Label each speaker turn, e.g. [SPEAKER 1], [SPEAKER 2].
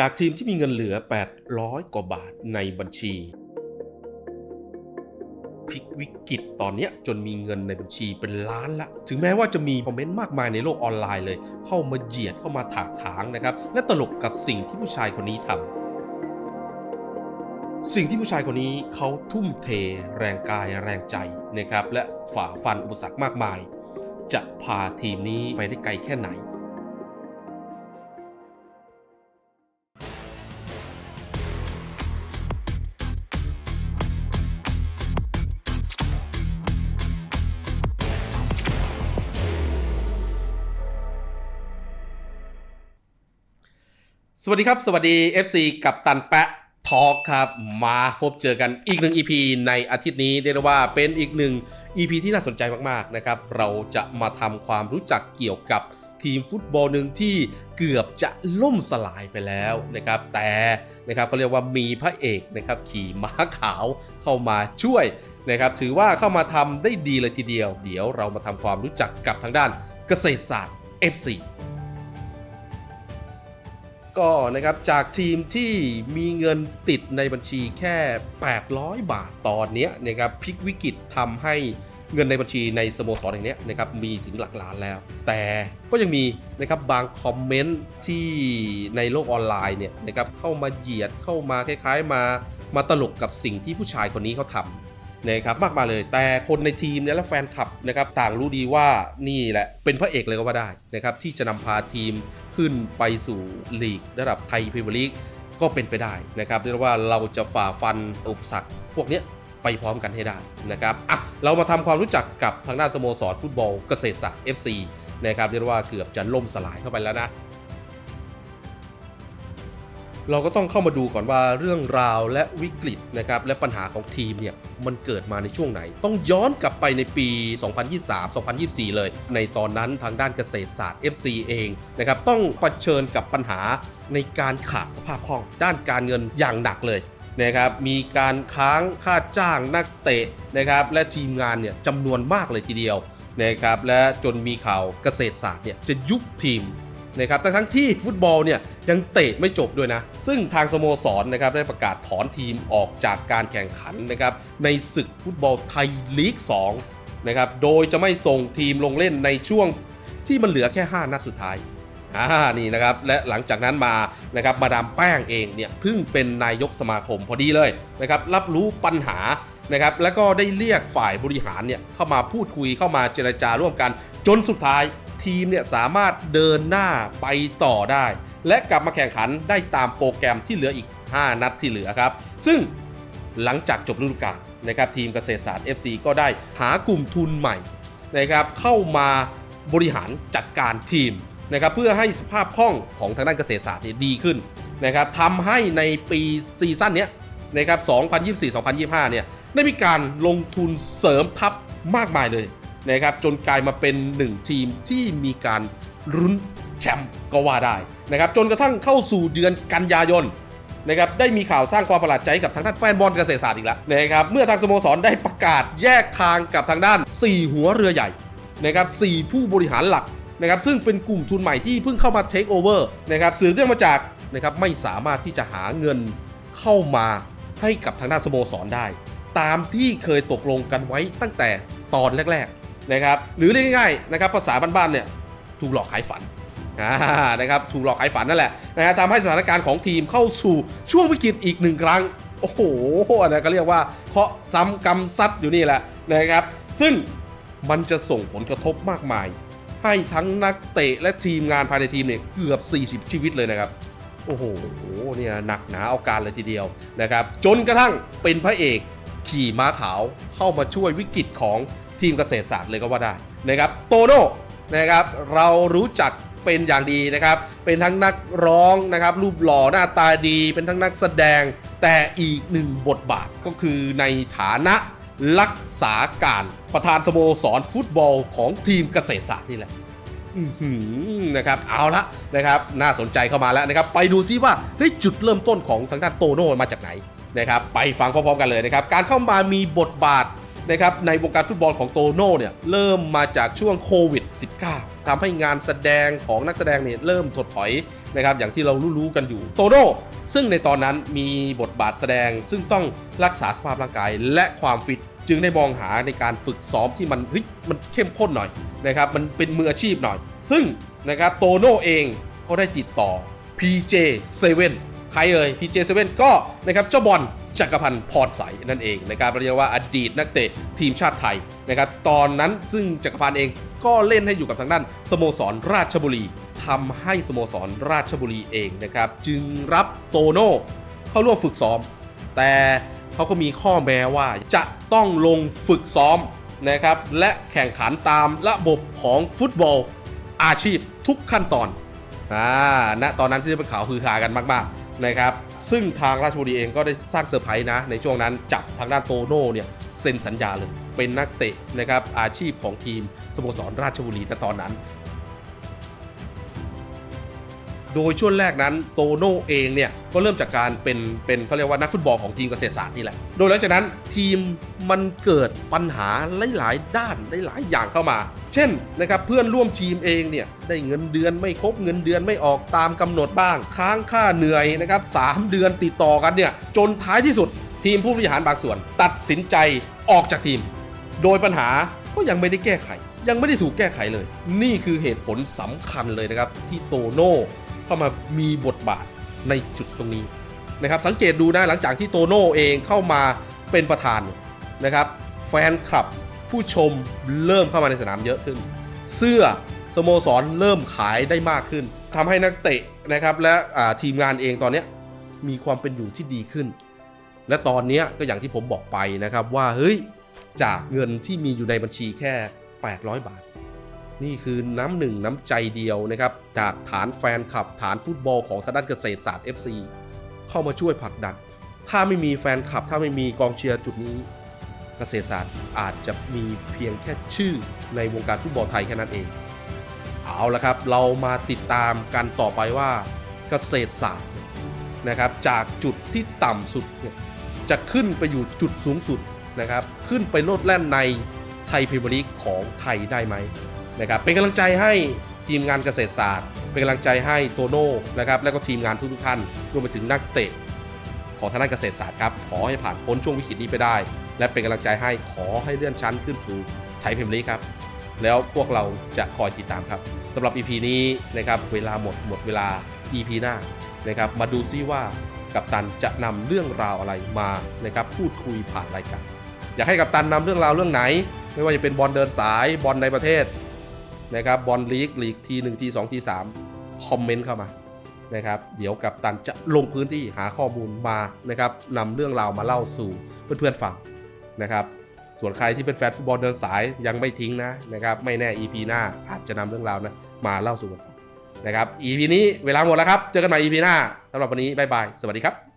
[SPEAKER 1] จากทีมที่มีเงินเหลือ 800 กว่าบาทในบัญชี พลิกวิกฤตตอนนี้จนมีเงินในบัญชีเป็นล้านละ ถึงแม้ว่าจะมีคอมเมนต์มากมายในโลกออนไลน์เลย เข้ามาเหยียดเข้ามาถากถางนะครับ และตลกกับสิ่งที่ผู้ชายคนนี้ทำสิ่งที่ผู้ชายคนนี้เขาทุ่มเทแรงกายแรงใจนะครับ และฝ่าฟันอุปสรรคมากมาย จะพาทีมนี้ไปได้ไกลแค่ไหน สวัสดีครับ สวัสดี FC กับตันแปะทอ l k ครับ มาพบเจอกันอีกหนึ่ง EP ในอาทิตย์นี้เรียกได้ว่าเป็นอีกหนึ่ง EP ที่น่าสนใจมากๆนะครับ เราจะมาทำความรู้จักเกี่ยวกับทีมฟุตบอลหนึ่งที่เกือบจะล่มสลายไปแล้วนะครับ แต่นะครับเขาเรียกว่ามีพระเอกนะครับขี่ม้าขาวเข้ามาช่วยนะครับ ถือว่าเข้ามาทำได้ดีเลยทีเดียว เดี๋ยวเรามาทำความรู้จักกับทางด้านเกษตรศาสตร์ FC ก็นะครับจากทีมที่มีเงินติดในบัญชีแค่ 800 บาทตอนนี้นะครับพลิกวิกฤตทำให้เงินในบัญชีในสโมสรแห่งนี้นะครับมีถึงหลักล้านแล้ว แต่ก็ยังมีนะครับบางคอมเมนต์ที่ในโลกออนไลน์เนี่ยนะครับเข้ามาเหยียดเข้ามาคล้ายๆ มามาตลกกับสิ่งที่ผู้ชายคนนี้เขาทำนะครับมากมายเลย แต่คนในทีมเนี่ยและแฟนคลับนะครับต่างรู้ดีว่านี่แหละเป็นพระเอกเลยก็ว่าได้นะครับที่จะนำพาทีม ขึ้นไปสู่ลีกระดับไทยพรีเมียร์ลีกก็เป็นไปได้นะครับเรียกว่าเราจะฝ่าฟันอุปสรรคพวกนี้ไปพร้อมกันให้ได้นะครับอะเรามาทำความรู้จักกับทางด้านสโมสรฟุตบอลเกษตรศาสตร์ FC นะครับเรียกว่าเกือบจะล่มสลายเข้าไปแล้วนะ เราก็ต้องเข้ามาดูก่อนว่าเรื่องราวและวิกฤตนะครับและปัญหาของทีมเนี่ยมันเกิดมาในช่วงไหน ต้องย้อนกลับไปในปี 2023-2024 เลย ในตอนนั้นทางด้านเกษตรศาสตร์ FC เองนะครับต้องเผชิญกับปัญหาในการขาดสภาพคล่อง ด้านการเงินอย่างหนักเลยนะครับมีการค้างค่าจ้างนักเตะนะครับและทีมงานเนี่ยจำนวนมากเลยทีเดียวนะครับและจนมีข่าวเกษตรศาสตร์เนี่ยจะยุบทีม นะครับทั้งทั้งที่ฟุตบอลเนี่ยยังเตะไม่จบด้วยนะ ซึ่งทางสโมสรนะครับได้ประกาศถอนทีมออกจากการแข่งขันนะครับในศึกฟุตบอลไทยลีก2นะครับโดยจะไม่ส่งทีมลงเล่นในช่วงที่มันเหลือแค่ 5 นัดสุดท้ายอ่านี่นะครับและหลังจากนั้นมานะครับมาดามแป้งเองเนี่ยเพิ่งเป็นนายกสมาคมพอดีเลยนะครับรับรู้ปัญหานะครับแล้วก็ได้เรียกฝ่ายบริหารเนี่ยเข้ามาพูดคุยเข้ามาเจรจาร่วมกันจนสุดท้าย ทีมเนี่ยสามารถเดินหน้าไปต่อได้ และกลับมาแข่งขันได้ตามโปรแกรมที่เหลืออีก 5 นัดที่เหลือครับ ซึ่งหลังจากจบฤดูกาลนะครับทีมเกษตรศาสตร์ FC ก็ได้หากลุ่มทุนใหม่นะครับเข้ามาบริหารจัดการทีมนะครับเพื่อให้สภาพคล่องของทางด้านเกษตรศาสตร์เนี่ยดีขึ้นนะครับทำให้ในปีซีซั่นเนี้ยนะครับ 2024-2025 เนี่ยได้มีการลงทุนเสริมทัพมากมายเลย นะครับจนกลายมาเป็นหนึ่งทีมที่มีการรุ้นแชมป์ก็ว่าได้นะครับจนกระทั่งเข้าสู่เดือนกันยายนนะครับได้มีข่าวสร้างความประหลาดใจกับทางด้านแฟนบอลเกษตรศาสตร์อีกแล้วนะครับเมื่อทางสโมสรได้ประกาศแยกทางกับทางด้าน 4 หัวเรือใหญ่นะครับ4ผู้บริหารหลักนะครับซึ่งเป็นกลุ่มทุนใหม่ที่เพิ่งเข้ามาเทคโอเวอร์นะครับสืบเรื่องมาจากนะครับไม่สามารถที่จะหาเงินเข้ามาให้กับทางด้านสโมสรได้ ตามที่เคยตกลงกันไว้ตั้งแต่ตอนแรก ๆ นะครับหรือเรียกง่ายๆนะครับภาษาบ้านๆเนี่ยถูกหลอกขายฝันนะครับถูกหลอกขายฝันนั่นแหละนะฮะทำให้สถานการณ์ของทีมเข้าสู่ช่วงวิกฤตอีกหนึ่งครั้ง โอ้โหนนะก็เรียกว่าเคาะซ้ำกำซัดอยู่นี่แหละนะครับ ซึ่งมันจะส่งผลกระทบมากมาย ให้ทั้งนักเตะและทีมงานภายในทีมเนี่ยเกือบ 40 ชีวิตเลยนะครับ โอ้โหเนี่ยหนักหนาเอาการเลยทีเดียวนะครับ จนกระทั่งเป็นพระเอกขี่ม้าขาวเข้ามาช่วยวิกฤตของ ทีมเกษตรศาสตร์เลยก็ว่าได้นะครับโตโน่นะครับเรารู้จักเป็นอย่างดีนะครับ เป็นทั้งนักร้องนะครับ รูปหล่อหน้าตาดี เป็นทั้งนักแสดง แต่อีกหนึ่งบทบาทก็คือในฐานะรักษาการประธานสโมสรฟุตบอลของทีมเกษตรศาสตร์นี่แหละนะครับเอาละนะครับน่าสนใจเข้ามาแล้วนะครับ ไปดูซิว่าเฮ้ยจุดเริ่มต้นของทางด้านโตโน่มาจากไหนนะครับ ไปฟังพร้อมๆกันเลยนะครับ การเข้ามามีบทบาท นะครับในวงการฟุตบอลของโตโน่เนี่ยเริ่มมาจากช่วงโควิด -19 ทำให้งานแสดงของนักแสดงเนี่ยเริ่มถดถอยนะครับอย่างที่เรารู้ๆกันอยู่โตโน่ซึ่งในตอนนั้นมีบทบาทแสดง ซึ่งต้องรักษาสภาพร่างกายและความฟิตจึงได้มองหาในการฝึกซ้อมที่มันเฮ้ยมันเข้มข้นหน่อยนะครับมันเป็นมืออาชีพหน่อย ซึ่งนะครับโตโน่เองก็ได้ติดต่อ PJ7 ครเอ่ย PJ7 ก็นะครับเจ้าบอลจักรพันธ์พรใสนั่นเองนะครับเรียกว่าอดีตนักเตะทีมชาติไทยนะครับตอนนั้นซึ่งจักรพันธ์เองก็เล่นให้อยู่กับทางด้านสโมสรราชบุรีทำให้สโมสรราชบุรีเองนะครับจึงรับโตโน่เข้าร่วมฝึกซ้อม แต่เขาก็มีข้อแม้ว่าจะต้องลงฝึกซ้อมนะครับและแข่งขันตามระบบของฟุตบอลอาชีพทุกขั้นตอนอ่าณตอนนั้นที่เป็นข่าวฮือฮากันมาก ๆ นะครับ ซึ่งทางราชบุรีเองก็ได้สร้างเซอร์ไพรส์นะ ในช่วงนั้นจับทางด้านโตโน่เนี่ยเซ็นสัญญาเลย เป็นนักเตะนะครับอาชีพของทีมสโมสรราชบุรีณตอนนั้น โดยช่วงแรกนั้นโตโน่เองเนี่ยก็เริ่มจากการเป็นเป็นเขาเรียกว่านักฟุตบอลของทีมเกษตรศาสตร์นี่แหละ โดยหลังจากนั้นทีมมันเกิดปัญหาหลายๆด้านหลายๆอย่างเข้ามา เช่นนะครับเพื่อนร่วมทีมเองเนี่ยได้เงินเดือนไม่ครบเงินเดือนไม่ออกตามกำหนดบ้าง ค้างค่าเหนื่อยนะครับสามเดือนติดต่อกันเนี่ยจนท้ายที่สุดทีมผู้บริหารบางส่วน ตัดสินใจออกจากทีม โดยปัญหาก็ยังไม่ได้แก้ไข ยังไม่ได้ถูกแก้ไขเลย นี่คือเหตุผลสำคัญเลยนะครับที่โตโน่ เข้ามามีบทบาทในจุดตรงนี้นะครับสังเกตดูนะหลังจากที่โตโน่เองเข้ามาเป็นประธานนะครับแฟนคลับผู้ชมเริ่มเข้ามาในสนามเยอะขึ้น เสื้อสโมสรเริ่มขายได้มากขึ้นทำให้นักเตะนะครับและทีมงานเองตอนนี้มีความเป็นอยู่ที่ดีขึ้น และตอนนี้ก็อย่างที่ผมบอกไปนะครับว่าเฮ้ยจากเงินที่มีอยู่ในบัญชีแค่ 800 บาท นี่คือน้ำหนึ่งน้ำใจเดียวนะครับ จากฐานแฟนคลับ ฐานฟุตบอลของทางด้านเกษตรศาสตร์ FC เข้ามาช่วยผลักดัน ถ้าไม่มีแฟนคลับ ถ้าไม่มีกองเชียร์จุดนี้ เกษตรศาสตร์อาจจะมีเพียงแค่ชื่อในวงการฟุตบอลไทยแค่นั้นเอง เอาละครับ เรามาติดตามกันต่อไปว่า เกษตรศาสตร์นะครับ จากจุดที่ต่ำสุดจะขึ้นไปอยู่จุดสูงสุดนะครับ ขึ้นไปโลดแล่นในไทยพรีเมียร์ลีกของไทยได้ไหม นะครับเป็นกำลังใจให้ทีมงานเกษตรศาสตร์ เป็นกำลังใจให้โตโน่นะครับและก็ทีมงานทุกๆท่านรวมไปถึงนักเตะของทางด้านเกษตรศาสตร์ครับขอให้ผ่านพ้นช่วงวิกฤตนี้ไปได้ และเป็นกำลังใจให้ขอให้เลื่อนชั้นขึ้นสู่ไทยพรีเมียร์ลีกครับแล้วพวกเราจะคอยติดตามครับสำหรับ EP นี้นะครับเวลาหมดหมดเวลา EP หน้านะครับมาดูซิว่ากัปตันจะนำเรื่องราวอะไรมานะครับพูดคุยผ่านรายการอยากให้กัปตันนำเรื่องราวเรื่องไหน ไม่ว่าจะเป็นบอลเดินสายบอลในประเทศ นะครับบอลลีกลีกทีหนึ่งทีสองทีสามคอมเมนต์เข้ามานะครับเดี๋ยวกับตันจะลงพื้นที่หาข้อมูลมานะครับนำเรื่องราวมาเล่าสู่เพื่อนๆฟังนะครับส่วนใครที่เป็นแฟนฟุตบอลเดินสายยังไม่ทิ้งนะนะครับไม่แน่ EP หน้าอาจจะนำเรื่องราวนะมาเล่าสู่กันฟังนะครับ EP นี้เวลาหมดแล้วครับ เจอกันใหม่ EP หน้าสำหรับวันนี้บ๊ายบาย สวัสดีครับ